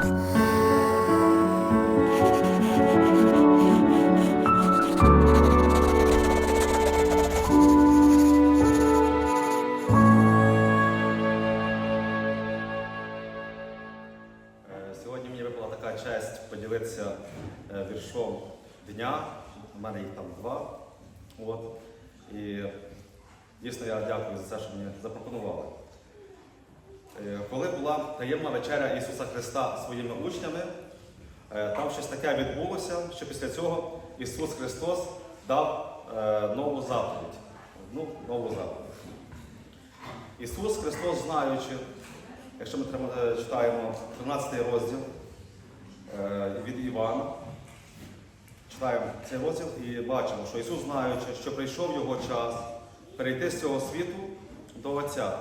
Е, Сьогодні мені випала така честь поділитися е, віршом дня. У мене їх там два. От. І дійсно я дякую за те, що мені запропонували. Е, Коли була таємна вечеря Ісуса Христа своїми учнями, е, там щось таке відбулося, що після цього Ісус Христос дав е, нову заповідь. Ну, нову заповідь. Ісус Христос, знаючи, якщо ми читаємо 13 розділ від Івана, читаємо цей розділ і бачимо, що Ісус, знаючи, що прийшов його час перейти з цього світу до Отця,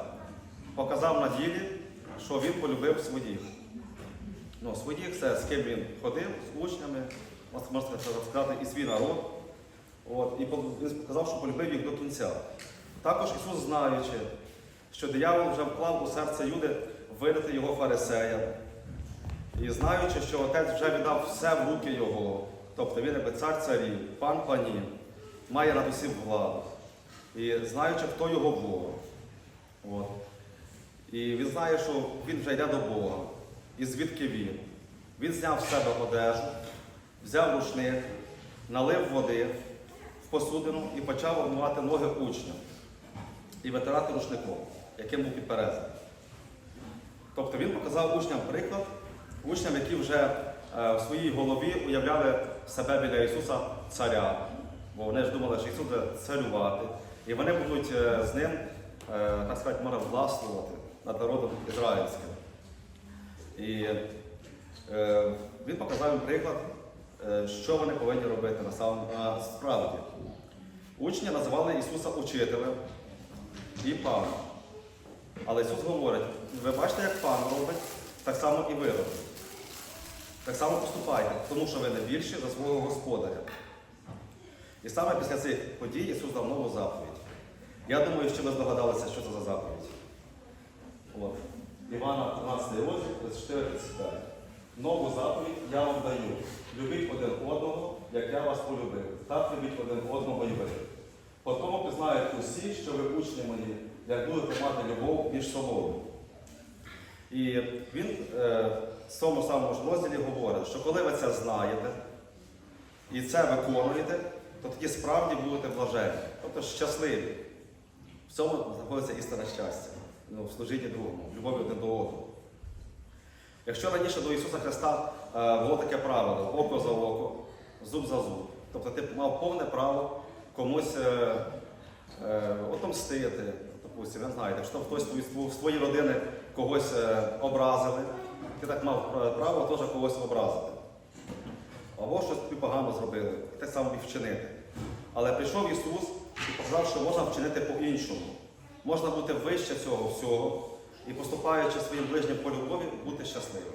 показав на ділі, що Він полюбив своїх. Ну, своїх це з ким він ходив, з учнями, можна сказати, і свій народ. От, і він показав, що полюбив їх до кінця. Також Ісус, знаючи, що диявол вже вклав у серце Юди видати його фарисеям, і знаючи, що отець вже віддав все в руки його, тобто він якби цар царів, пан панів, має над усім владу. І знаючи, хто його Бог. І він знає, що він вже йде до Бога. І звідки він? Він зняв з себе одежу, взяв рушник, налив води в посудину і почав обмивати ноги учням і витирати рушником, яким був підперезаний. Тобто він показав учням приклад, учням, які вже е, в своїй голові уявляли себе біля Ісуса царя. Бо вони ж думали, що Ісус буде царювати. І вони будуть е, з ним, е, так сказати, можна властвувати над народом ізраїльським. І е, він показав їм приклад, е, що вони повинні робити насам- насправді. Учні називали Ісуса учителем і паном. Але Ісус говорить, ви бачите, як пан робить, так само і ви робите. Так само поступайте, тому що ви не більші за свого господаря. І саме після цих подій Ісус дав нову заповідь. Я думаю, що ви здогадалися, що це за заповідь. От. Івана 13 розділ, 34 35. Нову заповідь я вам даю. Любіть один одного, як я вас полюбив. Так любіть один одного і ви. По тому пізнають усі, що ви учні мої, як будете мати любов між собою. І він е, в цьому самому ж розділі говорить, що коли ви це знаєте і це виконуєте, то тоді справді будете блажені, тобто щасливі. В цьому знаходиться істина щастя, ну, в служінні другому, в любові один до одного. Якщо раніше до Ісуса Христа е, було таке правило око за око, зуб за зуб, тобто ти мав повне право комусь е, е, отомстити, допустим, ви знаєте, якщо хтось з твоєї родини когось е, образили, ти так мав право теж когось образити. Або щось тобі погано зробили, те саме міг вчинити. Але прийшов Ісус і показав, що можна вчинити по-іншому. Можна бути вище цього всього і поступаючи своїм ближнім по любові, бути щасливим.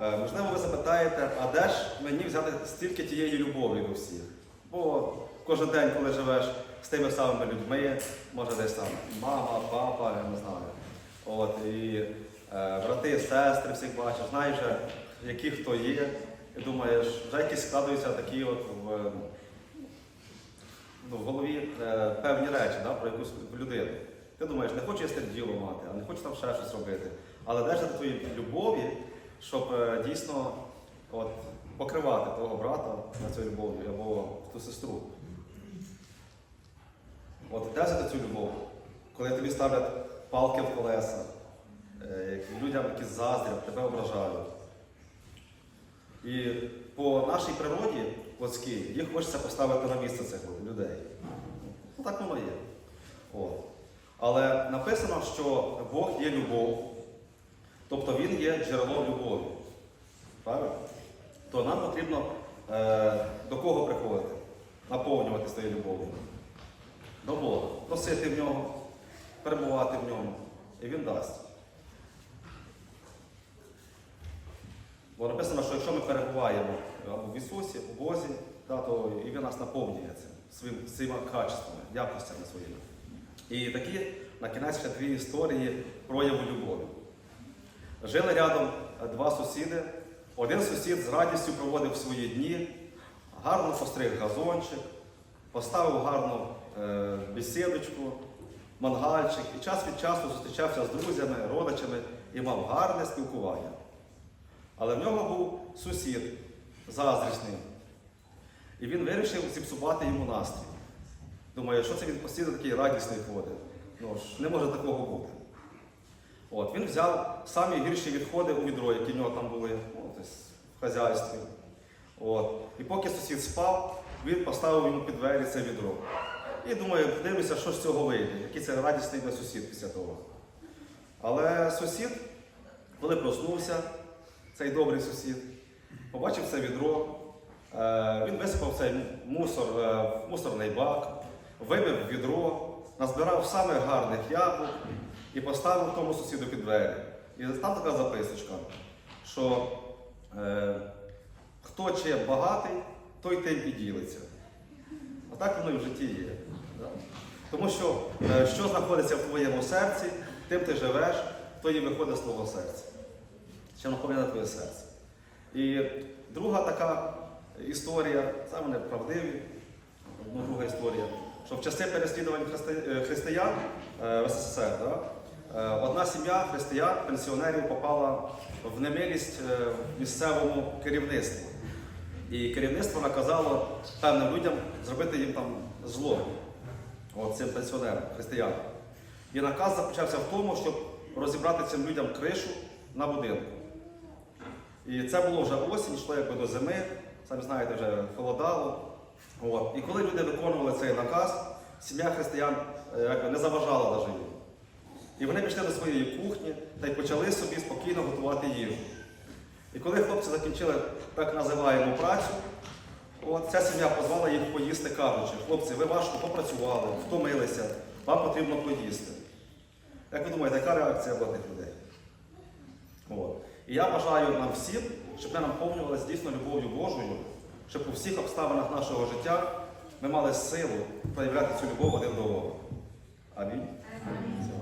Е, Можливо, ви запитаєте, а де ж мені взяти стільки тієї любові до всіх? Бо кожен день, коли живеш з тими самими людьми, може десь там мама, папа, я не знаю. От, і е, брати, сестри всіх бачиш, знаєш, які хто є, і думаєш, вже якісь складаються такі от в, ну, в голові е, певні речі да, про якусь людину. Ти думаєш, не хочу я тим діло мати, а не хочу там ще щось робити. Але де ж до твоєї любові, щоб е, дійсно от, покривати того брата на цю любов або ту сестру. От де взяти цю любов, коли тобі ставлять палки в колеса, е, людям, які заздрять, тебе ображають. І по нашій природі людській їх хочеться поставити на місце цих людей. Ну так воно є. От. Але написано, що Бог є любов, тобто Він є джерелом любові. Правильно? То нам потрібно е, до кого приходити? Наповнювати своєю любов'ю. До Бога. Просити в нього, перебувати в ньому. І Він дасть. Бо написано, що якщо ми перебуваємо або в Ісусі, у Бозі, да, то і Він нас наповнює цим, своїм, своїми качествами, якостями своїми. І такі на кінець ще дві історії прояву любові. Жили рядом е, два сусіди. Один сусід з радістю проводив свої дні, гарно постриг газончик, поставив гарну е, бесідочку, мангальчик і час від часу зустрічався з друзями, родичами і мав гарне спілкування. Але в нього був сусід заздрісний. І він вирішив зіпсувати йому настрій. Думаю, що це він постійно такий радісний ходить. Ну ж, не може такого бути. От, він взяв самі гірші відходи у відро, які в нього там були ну, десь в хазяйстві. От. І поки сусід спав, він поставив йому під двері це відро. І думаю, подивлюся, що з цього вийде, який це радісний буде сусід після того. Але сусід, коли проснувся, цей добрий сусід, побачив це відро, е, він висипав цей мусор е, в мусорний бак, вибив відро, назбирав самих гарних яблук і поставив тому сусіду під двері. І там така записочка, що е, хто чиє багатий, той тим і ділиться. А так воно і в житті є. Тому що що знаходиться в твоєму серці, тим ти живеш, то і виходить з твого серця. Що наповнює твоє серце. І друга така історія, це мене правдиві, ну, друга історія, що в часи переслідувань е, християн е, в СССР, да, е, одна сім'я християн, пенсіонерів попала в немилість місцевому керівництву. І керівництво наказало певним людям зробити їм там зло, цим пенсіонерам, християнам. І наказ заключався в тому, щоб розібрати цим людям кришу на будинку. І це було вже осінь, йшло якби до зими, самі знаєте, вже холодало. От. І коли люди виконували цей наказ, сім'я християн е, якби, не заважала навіть їм. І вони пішли до своєї кухні та й почали собі спокійно готувати їжу. І коли хлопці закінчили так називаємо працю, от ця сім'я позвала їх поїсти, кажучи, хлопці, ви важко попрацювали, втомилися, вам потрібно поїсти. Як ви думаєте, яка реакція тих людей? От. І я бажаю нам всім, щоб ми наповнювалися дійсно любов'ю Божою, щоб у всіх обставинах нашого життя ми мали силу проявляти цю любов один до одного. Амінь. Дякую.